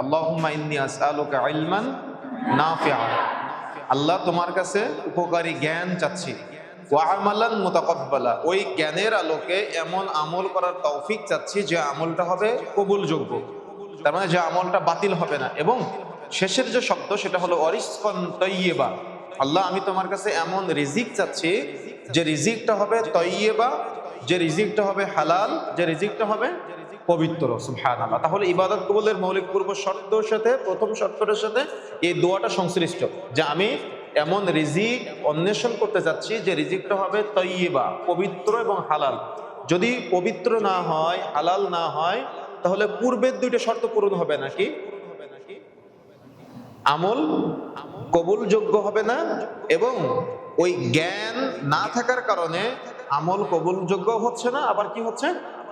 আল্লাহুম্মা ইন্নী আসআলুকা ইলমান নাফিআ। আল্লাহ তোমার কাছে উপকারী জ্ঞান চাচ্ছি। ওয়া আমালান মুতাকাব্বালা। ওই জ্ঞানের আলোকে এমন আমল করার তৌফিক চাচ্ছি যে আমলটা হবে কবুলযোগ্য। তার মানে যে আমলটা বাতিল হবে না। এবং শেষের যে শব্দ সেটা হলো অরিসকন তৈয়েবা। আল্লাহ, আমি তোমার কাছে এমন রিজিক চাচ্ছি যে রিজিকটা হবে তৈয়েবা, যে রিজিকটা হবে হালাল, যে রিজিকটা হবে পবিত্র, সুবহানাল্লাহ। তাহলে ইবাদত কবুলের মৌলিক পূর্ব শর্তর সাথে, প্রথম শর্তটার সাথে এই দোয়াটা সংশ্লিষ্ট, যে আমি এমন রিজিক অন্বেষণ করতে যাচ্ছি যে রিজিকটা হবে তৈয়েবা, পবিত্র এবং হালাল। যদি পবিত্র না হয়, হালাল না হয়, তাহলে পূর্বের দুইটা শর্ত পূরণ হবে নাকি আমল কবুলযোগ্য হবে না এবং ওই জ্ঞান না থাকার কারণে আমল কবুলযোগ্য হচ্ছে না, আবার কি হচ্ছে?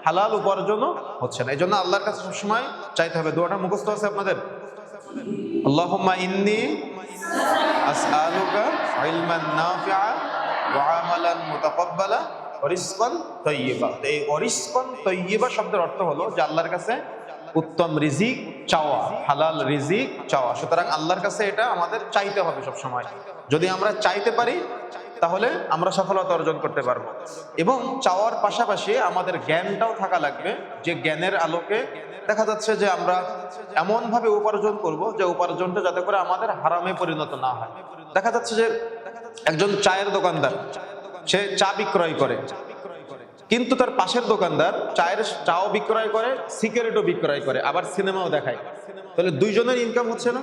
হালাল উপার্জনও হচ্ছে না। এই জন্য আল্লাহর কাছে সবসময় চাইতে হবে। দোয়াটা মুখস্থ আছে আপনাদের? এই শব্দের অর্থ হলো যে আল্লাহর কাছে উত্তম রিজিক চাওয়া, হালাল রিজিক চাওয়া। সুতরাং কাছে এটা আমাদের চাইতে হবে সব সময় যদি আমরা চাইতে পারি তাহলে আমরা সফলতা অর্জন করতে পারব। এবং চাওয়ার পাশাপাশি আমাদের জ্ঞানটাও থাকা লাগবে, যে জ্ঞানের আলোকে। দেখা যাচ্ছে যে আমরা এমন ভাবে উপার্জন করব যে উপার্জনটা যাতে করে আমাদের হারামে পরিণত না হয়। দেখা যাচ্ছে যে একজন চায়ের দোকানদার, সে চা বিক্রয় করে। কিন্তু তার পাশের দোকানদার চায়ের চাও বিক্রয় করে, সিগারেটও বিক্রয় করে, আবার সিনেমাও দেখায়। তাহলে দুইজনের ইনকাম হচ্ছে না?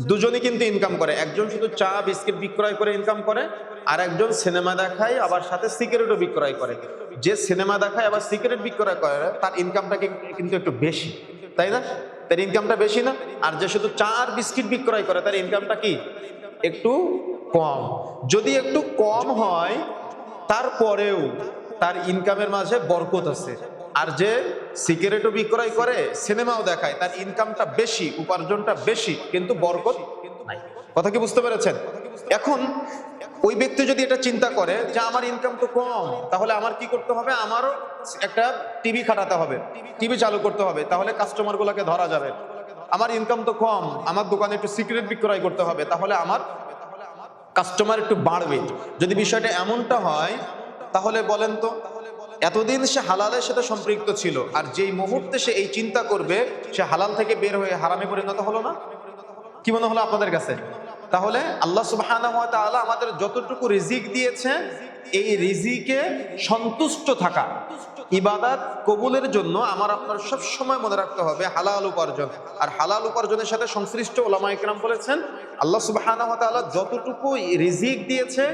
দুজনই কিন্তু ইনকাম করে। একজন শুধু চা, বিস্কিট বিক্রয় করে ইনকাম করে আর একজন সিনেমা দেখায়, আবার সাথে সিগারেটও বিক্রয় করে। যে সিনেমা দেখায়, আবার সিগারেট বিক্রয় করে, তার ইনকামটা কিন্তু একটু বেশি। তাই না? তার ইনকামটা বেশি না? আর যে শুধু চা আর বিস্কিট বিক্রয় করে, তার ইনকামটা কি? একটু কম। যদি একটু কম হয়, তারপরেও তার ইনকামের মাঝে বরকত আছে। আর যে সিগারেটও বিক্রয় করে, সিনেমাও দেখায়, তার ইনকামটা বেশি, উপার্জনটা বেশি, কিন্তু বরকত নাই। কথা কি বুঝতে পেরেছেন? এখন ওই ব্যক্তি যদি এটা চিন্তা করে যে আমার ইনকাম তো কম, তাহলে আমার কি করতে হবে? আমারও একটা টিভি খাটাতে হবে টিভি চালু করতে হবে, তাহলে কাস্টমার গুলাকে ধরা যাবে। আমার ইনকাম তো কম, আমার দোকানে একটু সিগারেট বিক্রয় করতে হবে, তাহলে আমার কাস্টমার একটু বাড়বে। যদি বিষয়টা এমনটা হয়, তাহলে বলেন তো। এতদিন সে হালালের সাথে সম্পৃক্ত ছিল, আর যেই মুহূর্তে সে এই চিন্তা করবে, সে হালাল থেকে বের হয়ে হারামে পরিণত হলো না? কি মনে হলো আপনাদের কাছে? তাহলে আল্লাহ তাআলা আমাদের যতটুকু রিজিক দিয়েছে, এই রিজিকে সন্তুষ্ট থাকা, ইবাদাত কবুলের জন্য আমার আপনার সব সময় মনে রাখতে হবে হালাল উপার্জন। আর হালাল উপার্জনের সাথে সংশ্লিষ্ট ওলামা ইকরাম বলেছেন, আল্লাহ তাআলা যতটুকু রিজিক দিয়েছে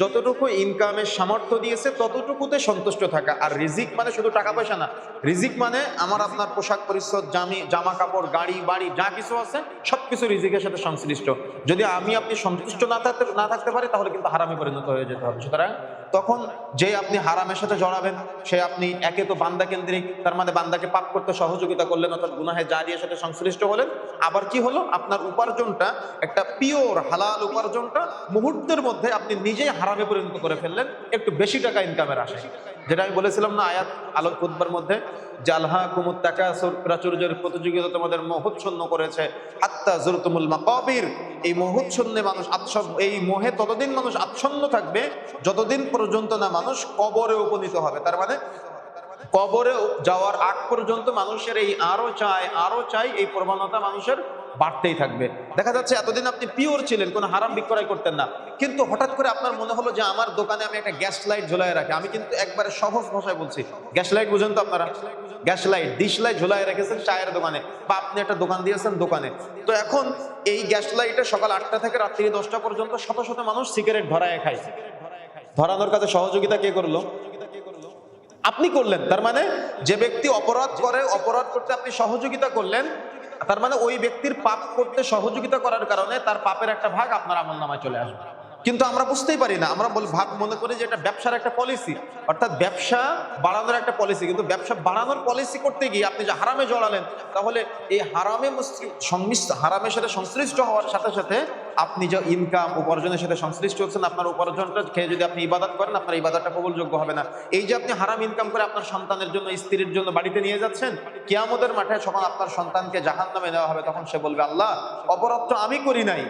যতটুকু ইনকামের সামর্থ্য দিয়েছে, ততটুকুতে সন্তুষ্ট থাকা। আর রিজিক মানে শুধু টাকা পয়সা না। রিজিক মানে আমার আপনার পোশাক পরিচ্ছদ, জামি, জামা কাপড়, গাড়ি, বাড়ি, যা কিছু আছে সব কিছু রিজিকের সাথে সংশ্লিষ্ট। যদি আমি আপনি সন্তুষ্ট না থাকতে না থাকতে পারি, তাহলে কিন্তু হারামে পরিণত হয়ে যেতে হবে। সুতরাং তখন যে আপনি হারামের সাথে জড়াবেন, সে আপনি একে তো বান্দা কেন্দ্রিক, তার মানে বান্দাকে পাপ করতে সহযোগিতা করলেন, অর্থাৎ গুনাহে জারিয়ার সাথে সংশ্লিষ্ট হলেন। আবার কি হলো? আপনার উপার্জনটা, একটা পিওর হালাল উপার্জনটা মুহূর্তের মধ্যে আপনি নিজেই হারামে পরিণত করে ফেললেন, একটু বেশি টাকা ইনকামের আসে যেটা আমি বলেছিলাম না আয়াত আলোক খুদ্বার মধ্যে জালহা কুমুদ টাকা প্রাচুর্যের প্রতিযোগিতা তোমাদের মহোচ্ছন্ন করেছে, হাত্তা জুরতুমুল মাকাবির। এই মহোচ্ছন্নে মানুষ আচ্ছন্ন, এই মোহে ততদিন মানুষ আচ্ছন্ন থাকবে, যতদিন পর্যন্ত না মানুষ কবরে উপনীত হবে। তার মানে কবরে যাওয়ার আগ পর্যন্ত মানুষের এই আরও চায়, আরও চাই এই প্রবণতা মানুষের বাড়তেই থাকবে। দেখা যাচ্ছে এতদিন আপনি পিওর ছিলেন, কোনো হারাম বিক্রয় করতেন না। কিন্তু হঠাৎ করে আপনার মনে হলো যে আমার দোকানে আমি একটা গ্যাস লাইট ঝুলাই রাখি। আমি কিন্তু একবারে সহজ ভাষায় বলছি। গ্যাস লাইট বুঝেন তো আপনারা। গ্যাস লাইট ডিশ লাইট ঝুলাই রেখেছেন চায়ের দোকানে বা আপনি একটা দোকান দিয়েছেন দোকানে। তো এখন এই গ্যাস লাইটে সকাল আটটা থেকে রাত্রি দশটা পর্যন্ত শত শত মানুষ সিগারেট ধরায় খায়। ধরানোর কাছে সহযোগিতা কে করল? আপনি করলেন। তার মানে যে ব্যক্তি অপরাধ করে, অপরাধ করতে আপনি সহযোগিতা করলেন তার মানে ওই ব্যক্তির পাপ করতে সহযোগিতা করার কারণে তার পাপের একটা ভাগ আপনার আমল নামায় চলে আসবে। কিন্তু আমরা বুঝতেই পারি না, আমরা ভাব মনে করি যে এটা ব্যবসার একটা পলিসি অর্থাৎ ব্যবসা বাড়ানোর একটা পলিসি কিন্তু ব্যবসা বাড়ানোর পলিসি করতে গিয়ে আপনি যে হারামে জড়ালেন, তাহলে এই হারামে সংমিশ্র হারামের সাথে সংশ্লিষ্ট হওয়ার সাথে সাথে আপনি যে ইনকাম উপার্জনের সাথে সংশ্লিষ্ট হচ্ছেন, আপনার উপার্জনটা খেয়ে যদি আপনি ইবাদত করেন, আপনার ইবাদতটা কবুলযোগ্য হবে না। এই যে আপনি হারাম ইনকাম করে আপনার সন্তানের জন্য, স্ত্রীর জন্য বাড়িতে নিয়ে যাচ্ছেন, কেয়ামতের মাঠে যখন আপনার সন্তানকে জাহান নামে নেওয়া হবে, তখন সে বলবে, আল্লাহ, অপরাধ তো আমি করি নাই।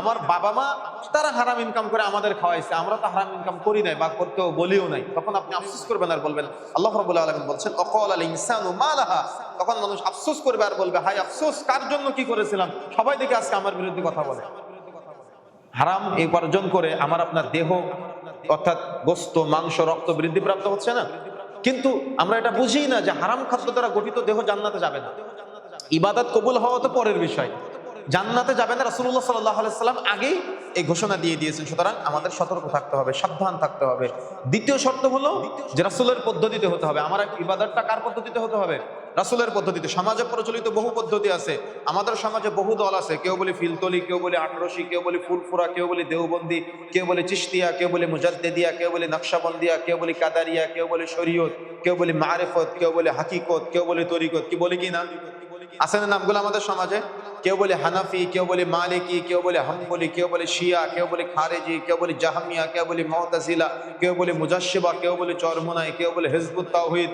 আমার বাবা মা তারা হারাম ইনকাম করে আমাদের খাওয়াইছে, আমরা তো হারাম ইনকাম করি নাই, বা করতেও বলিও নাই। তখন আপনি আফসোস করবেন আর বলবেন, আল্লাহ রবুল্লাহ আলমিন বলছেন, অকল আল ইনসানু মালাহা। তখন মানুষ আফসোস করবে আর বলবে হাই আফসোস, কার জন্য কি করেছিলাম? সবাই দেখে আজকে আমার বিরুদ্ধে কথা বলে। হারাম উপার্জন করে আমার আপনার দেহ, অর্থাৎ গোস্ত, মাংস, রক্ত বৃদ্ধিপ্রাপ্ত হচ্ছে না। কিন্তু আমরা এটা বুঝি না যে হারাম খাদ্য দ্বারা গঠিত দেহ জান্নাতে যাবে না। ইবাদত কবুল হওয়া তো পরের বিষয়। জান্নাতে যাবে না রাসুল্লাহ সাল্লাহ সাল্লাম আগেই এই ঘোষণা দিয়ে দিয়েছেন, সুতরাং আমাদের সতর্ক থাকতে হবে, সাবধান থাকতে হবে। দ্বিতীয় শর্ত হলো যে রাসুলের পদ্ধতিতে হতে হবে। আমার ইবাদতটা কার পদ্ধতিতে হতে হবে? রাসুলের পদ্ধতিতে সমাজে প্রচলিত বহু পদ্ধতি আছে আমাদের সমাজে বহু দল আছে কেউ বলে ফিলতলি কেউ বলে আটরসি কেউ বলে ফুলফুরা কেউ বলে দেওবন্দি কেউ বলে চিস্তিয়া কেউ বলে মুজাদ্দেদিয়া কেউ বলে নকশাবন্দিয়া কেউ বলে কাদারিয়া কেউ বলে শরীয়ত কেউ বলে মারেফত কেউ বলে হাকিকত কেউ বলে তরিকত কি বলে কি না আছে না নামগুলো আমাদের সমাজে কেউ বলে হানাফি কেউ বলে মালিকি কেউ বলে হাম্বলি কেউ বলে শিয়া কেউ বলে খারেজি কেউ বলে জাহামিয়া কেউ বলে মহতাজিলা কেউ বলে মুজাসিবা কেউ বলে চরমুনাই কেউ বলে হিজবুত তাওহিদ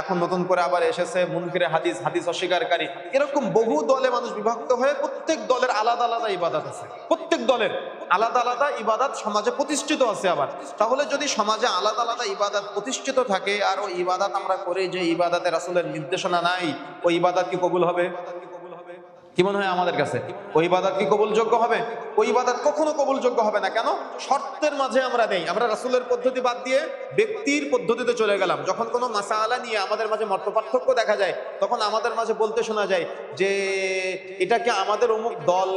এখন নতুন করে আবার এসেছে মুনকিরে হাদিস হাদিস অস্বীকারী। এরকম বহু দলে মানুষ বিভক্ত হয়ে প্রত্যেক দলের আলাদা আলাদা ইবাদত আছে। প্রত্যেক দলের আলাদা আলাদা ইবাদত সমাজে প্রতিষ্ঠিত আছে আবার। তাহলে যদি সমাজে আলাদা আলাদা ইবাদত প্রতিষ্ঠিত থাকে, আর ওই ইবাদত আমরা করে যে ইবাদতের আসলে নির্দেশনা নাই, ওই ইবাদত কি কবুল হবে? কি মনে হয় আমাদের কাছে? ওই ইবাদত কি কবুলযোগ্য হবে? ওই ইবাদত কখনো কবুলযোগ্য হবে না। কেন? শর্তের মাঝে আমরা নেই। আমরা রাসুলের পদ্ধতি বাদ দিয়ে ব্যক্তির পদ্ধতিতে চলে গেলাম। যখন কোনো মাসালা নিয়ে আমাদের মাঝে মত পার্থক্য দেখা যায়, তখন আমাদের মাঝে বলতে শোনা যায় যে এটাকে আমাদের অমুক দল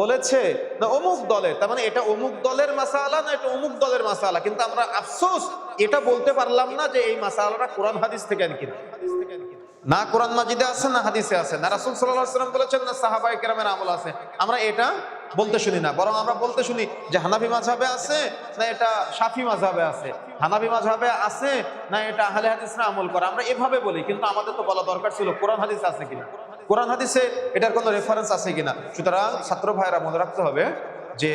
বলেছে? না, অমুক দলের তার মানে এটা অমুক দলের মাসালা না এটা অমুক দলের মাসালা? কিন্তু আমরা আফসোস, এটা বলতে পারলাম না যে এই মাসালাটা কোরআন হাদিস থেকে আনি কিনা না কোরআন মাজিদে আছে, না হাদিসে আছে। না রাসুল সাল্লাম বলেছেন, না সাহাবাই কেরামের আমল আছে। আমরা এটা বলতে শুনি না, বরং আমরা বলতে শুনি যে হানাফি মাঝাবে আছে, না এটা সাফি মাঝাবে আছে। হানাফি মাঝাবে আছে, না এটা আহলে হাদিসরা আমল করে। আমরা এভাবে বলি, কিন্তু আমাদের তো বলা দরকার ছিল কোরআন হাদিস আছে কিনা। কোরআন হাদিসে এটার কোনো রেফারেন্স আছে কিনা। সুতরাং ছাত্র ভাইয়েরা মনে রাখতে হবে যে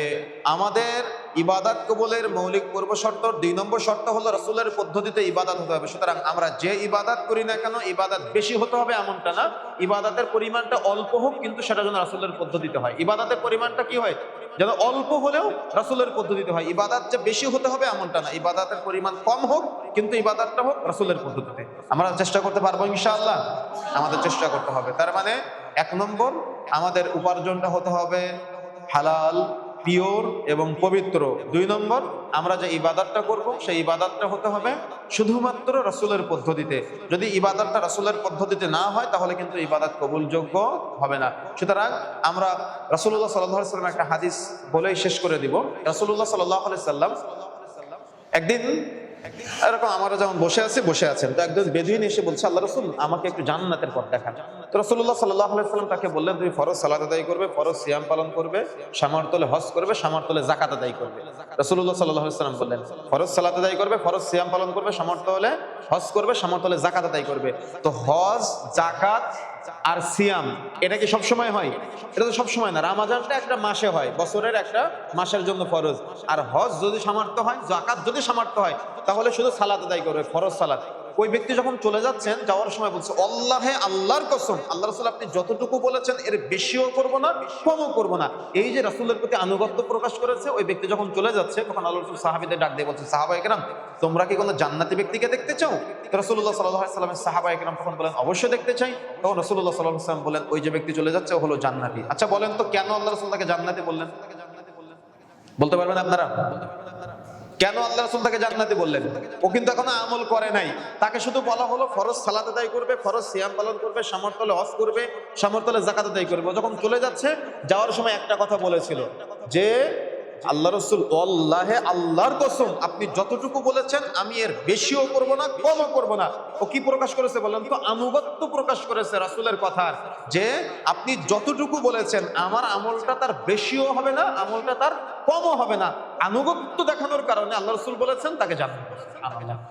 আমাদের ইবাদাত কবুলের মৌলিক পূর্ব শর্ত, দুই নম্বর শর্ত হলো রসুলের পদ্ধতিতে ইবাদাত হতে হবে। সুতরাং আমরা যে ইবাদাত করি না কেন, ইবাদাত বেশি হতে হবে এমনটা না। ইবাদাতের পরিমাণটা অল্প হোক, কিন্তু সেটা যেন রাসুলের পদ্ধতিতে হয়। ইবাদাতের পরিমাণটা কি হয়? যেন অল্প হলেও রাসুলের পদ্ধতিতে হয়। ইবাদাত যে বেশি হতে হবে এমনটা না। ইবাদাতের পরিমাণ কম হোক, কিন্তু ইবাদাতটা হোক রাসুলের পদ্ধতিতে। আমরা চেষ্টা করতে পারব ইনশাআল্লাহ। আমাদের চেষ্টা করতে হবে। তার মানে এক নম্বর, আমাদের উপার্জনটা হতে হবে হালাল পিওর এবং পবিত্র। দুই নম্বর, আমরা যে ইবাদতটা করব, সেই ইবাদতটা হতে হবে শুধুমাত্র রসুলের পদ্ধতিতে। যদি ইবাদতটা রসুলের পদ্ধতিতে না হয়, তাহলে কিন্তু ইবাদত কবুলযোগ্য হবে না। সুতরাং আমরা রসুল্লাহ সাল্লাহ সাল্লাম একটা হাদিস বলেই শেষ করে দিব। রসুল্লাহ সাল্লাহ সাল্লাম একদিন, এরকম আমরা যেমন বসে আছি, বসে আছেন। তো একজন বেদুইন এসে বলছে, আল্লাহ রসুল, আমাকে একটু জান্নাতের পথ দেখান। তো রসুল্লাহ সাল্লাহ সাল্লাম তাকে বললেন, তুমি ফরজ সালাদ আদায় করবে, ফরজ সিয়াম পালন করবে সামর্তলে হজ করবে সামর্তলে জাকাত আদায় করবে। রসুল্লাহ সাল্লাহ সাল্লাম বললেন, ফরজ সালাদ আদায় করবে, ফরজ সিয়াম পালন করবে সামর্থ্য হলে হজ করবে সামর্থ্য হলে জাকাত আদায় করবে। তো হজ জাকাত আর সিয়াম, এটা কি সবসময় হয়? এটা তো সবসময় না। রামাজানটা একটা মাসে হয়, বছরের একটা মাসের জন্য ফরজ। আর হজ যদি সামর্থ্য হয় জাকাত যদি সামর্থ্য হয়, তাহলে শুধু সালাদ আদায় করবে, ফরজ সালাদ ওই ব্যক্তি যখন চলে যাচ্ছেন, যাওয়ার সময় বলছে, আল্লাহে, আল্লাহর কসম আল্লাহ রসুল আপনি যতটুকু বলেছেন, এর বেশিও করব না, কমও করব না। এই যে রাসুলের প্রতি আনুগত্য প্রকাশ করেছে, ওই ব্যক্তি যখন চলে যাচ্ছে, তখন আল্লাহ রসুল সাহাবিদের ডাক দিয়ে বলছে সাহাবা একরাম তোমরা কি কোনো জান্নাতি ব্যক্তিকে দেখতে চাও? রসুল্লাহ সাল্লাহ সাল্লামের সাহাবা একরাম তখন বলেন, অবশ্যই দেখতে চাই। তখন রসুল্লাহ সাল্লাহ সাল্লাম বলেন, ওই যে ব্যক্তি চলে যাচ্ছে, ও হলো জান্নাতি। আচ্ছা বলেন তো, কেন আল্লাহ রসুল তাকে জান্নাতি বললেন? বলতে পারবেন আপনারা? কেন আল্লাহ রসুল তাকে জান্নাতি বললেন? ও কিন্তু এখনও আমল করে নাই। তাকে শুধু বলা হলো ফরজ সালাত আদায় করবে, ফরজ সিয়াম পালন করবে সামর্থ্যলে অফ করবে সামর্থ্যলে জাকাত আদায় করবে। যখন চলে যাচ্ছে, যাওয়ার সময় একটা কথা বলেছিল যে, আল্লাহ রসুল আল্লাহে আল্লাহর কসম, আপনি যতটুকু বলেছেন, আমি এর বেশিও করব না, কমও করব না। ও কি প্রকাশ করেছে বলেন তো? আনুগত্য প্রকাশ করেছে রাসুলের কথার যে, আপনি যতটুকু বলেছেন, আমার আমলটা তার বেশিও হবে না, আমলটা তার কমও হবে না। আনুগত্য দেখানোর কারণে আল্লাহ রসুল বলেছেন তাকে জানান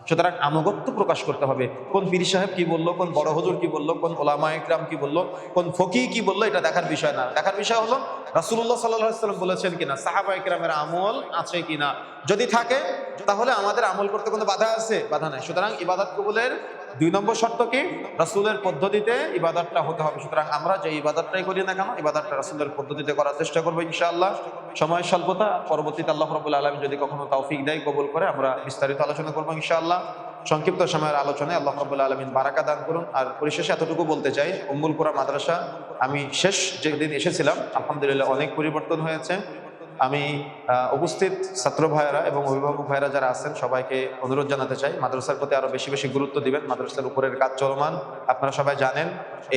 সুতরাং আনুগত্য প্রকাশ করতে হবে। কোন পীর সাহেব কি বলল কোন বড় হজুর কি বলল কোন ওলামা ইকরাম কি বলল কোন ফকি কি বলল এটা দেখার বিষয় না। দেখার বিষয় হলো রাসুল্লাহ সাল্লাম বলেছেন কিনা সাহাবা ইকরামের আমল আছে কিনা। যদি থাকে তাহলে আমাদের আমল করতে কোনো বাধা আছে? বাধা নাই। সুতরাং ইবাদত কবুলের দুই নম্বর শর্ত কি? রাসুলের পদ্ধতিতে ইবাদতটা হতে হবে। সুতরাং আমরা যে ইবাদতটাই করি না কেন, ইবাদতটা রাসুলের পদ্ধতিতে করার চেষ্টা করব ইনশাআল্লাহ। সময় স্বল্পতা, পরবর্তীতে আল্লাহ রবুল আলম যদি কখনো তৌফিক দেয়, কবুল করে আমরা বিস্তারিত আলোচনা করব ইনশাআল্লাহ। সংক্ষিপ্ত সময়ের আলোচনায় আল্লাহ রবুল্লা আলমিন বারাকা দান করুন। আর পরিশেষে এতটুকু বলতে চাই উম্মুলপুরা মাদ্রাসা, আমি শেষ যেদিন এসেছিলাম, আলহামদুলিল্লাহ অনেক পরিবর্তন হয়েছে। আমি উপস্থিত ছাত্র ভাইয়েরা এবং অভিভাবক ভাইয়েরা যারা আছেন, সবাইকে অনুরোধ জানাতে চাই, মাদ্রাসার প্রতি আরও বেশি বেশি গুরুত্ব দিবেন। মাদ্রাসার উপরের কাজ চলমান, আপনারা সবাই জানেন,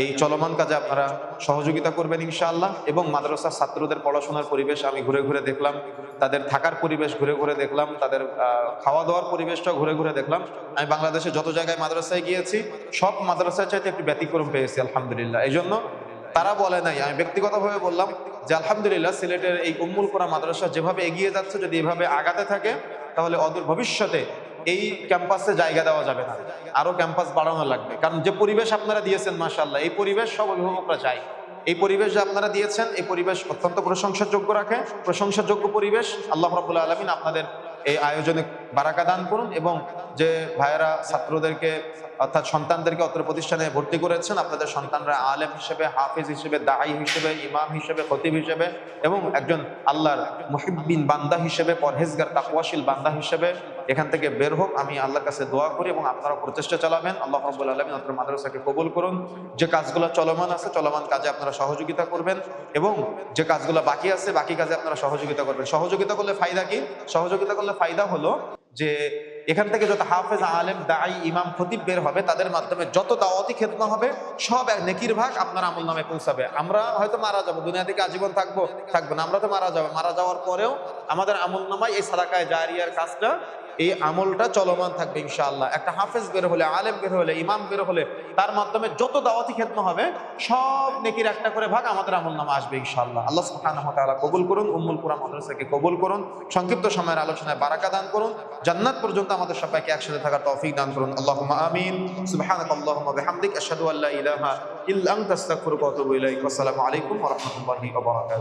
এই চলমান কাজে আপনারা সহযোগিতা করবেন ইনশাআল্লাহ এবং মাদ্রাসার ছাত্রদের পড়াশোনার পরিবেশ আমি ঘুরে ঘুরে দেখলাম, তাদের থাকার পরিবেশ ঘুরে ঘুরে দেখলাম, তাদের খাওয়া দাওয়ার পরিবেশটা ঘুরে ঘুরে দেখলাম। আমি বাংলাদেশে যত জায়গায় মাদ্রাসায় গিয়েছি, সব মাদ্রাসায় চাইতে একটু ব্যতিক্রম পেয়েছি, আলহামদুলিল্লাহ। এই জন্য তারা বলে নাই। আমি ব্যক্তিগতভাবে বললাম যে, আলহামদুলিল্লাহ, সিলেটের এই উম্মুল কোরআন মাদ্রাসা যেভাবে এগিয়ে যাচ্ছে, যদি এভাবে আগাতে থাকে, তাহলে অদূর ভবিষ্যতে এই ক্যাম্পাসে জায়গা দেওয়া যাবে না। আরও ক্যাম্পাস বাড়ানো লাগবে। কারণ যে পরিবেশ আপনারা দিয়েছেন মাশাল্লাহ এই পরিবেশ সব অভিভাবকরা চায়। এই পরিবেশ যে আপনারা দিয়েছেন, এই পরিবেশ অত্যন্ত প্রশংসাযোগ্য রাখে। প্রশংসাযোগ্য পরিবেশ আল্লাহ রাবুল্লাহ আলমিন আপনাদের এই আয়োজনে বারাকা দান করুন এবং যে ভাইয়েরা, ছাত্রদেরকে, অর্থাৎ সন্তানদেরকে অত্র প্রতিষ্ঠানে ভর্তি করেছেন, আপনাদের সন্তানরা আলেম হিসেবে, হাফিজ হিসেবে, দায়ী হিসেবে, ইমাম হিসেবে, খতিব হিসেবে এবং একজন আল্লাহর মুহিব্বিন বান্দা হিসেবে, পরহেজগার, তাকওয়াশীল বান্দা হিসেবে এখান থেকে বের হোক। আমি আল্লাহর কাছে দোয়া করি এবং আপনারা প্রচেষ্টা চালাবেন। আল্লাহ রাব্বুল আলামিন অত্র মাদ্রাসাকে কবুল করুন। যে কাজগুলো চলমান আছে, চলমান কাজে আপনারা সহযোগিতা করবেন এবং যে কাজগুলো বাকি আছে, বাকি কাজে আপনারা সহযোগিতা করবেন। সহযোগিতা করলে ফায়দা কি? সহযোগিতা করলে ফায়দা হলো যে এখান থেকে যত হাফেজ, আলেম দায়ী ইমাম, খতিব বের হবে, তাদের মাধ্যমে যত দাওয়াতি খেতনা হবে, সব এক নেকির ভাগ আপনার আমল নামে পৌঁছাবে। আমরা হয়তো মারা যাব, দুনিয়া থেকে আজীবন থাকব থাকব না, আমরা তো মারা যাব। মারা যাওয়ার পরেও আমাদের আমল নামায় এই সাদাকায় জারিয়ার কাজটা এই আমলটা চলমান থাকবে ইনশাআল্লাহ। একটা হাফেজ বের হলে, আলেম বের হলে, ইমাম বের হলে, তার মাধ্যমে যত দাওয়াতি খেদমা হবে, সব নেকির একটা করে ভাগ আমাদের আমল নামা আসবে ইনশাআল্লাহ। আল্লাহ ওয়া কবুল করুন, উম্মুল কুরআন মাদ্রাসাকে কবুল করুন, সংক্ষিপ্ত সময়ের আলোচনায় বারাকা দান করুন, জান্নাত পর্যন্ত আমাদের সবাইকে একসাথে থাকার তৌফিক দান করুন। আল্লাহুম্মা আমিন। সুবহানাকাল্লাহুম্মা বিহামদিক, আশহাদু আল্লা ইলাহা ইল্লা আনতা, আস্তাগফিরুকা ওয়া আসসালামু আলাইকুম ওয়া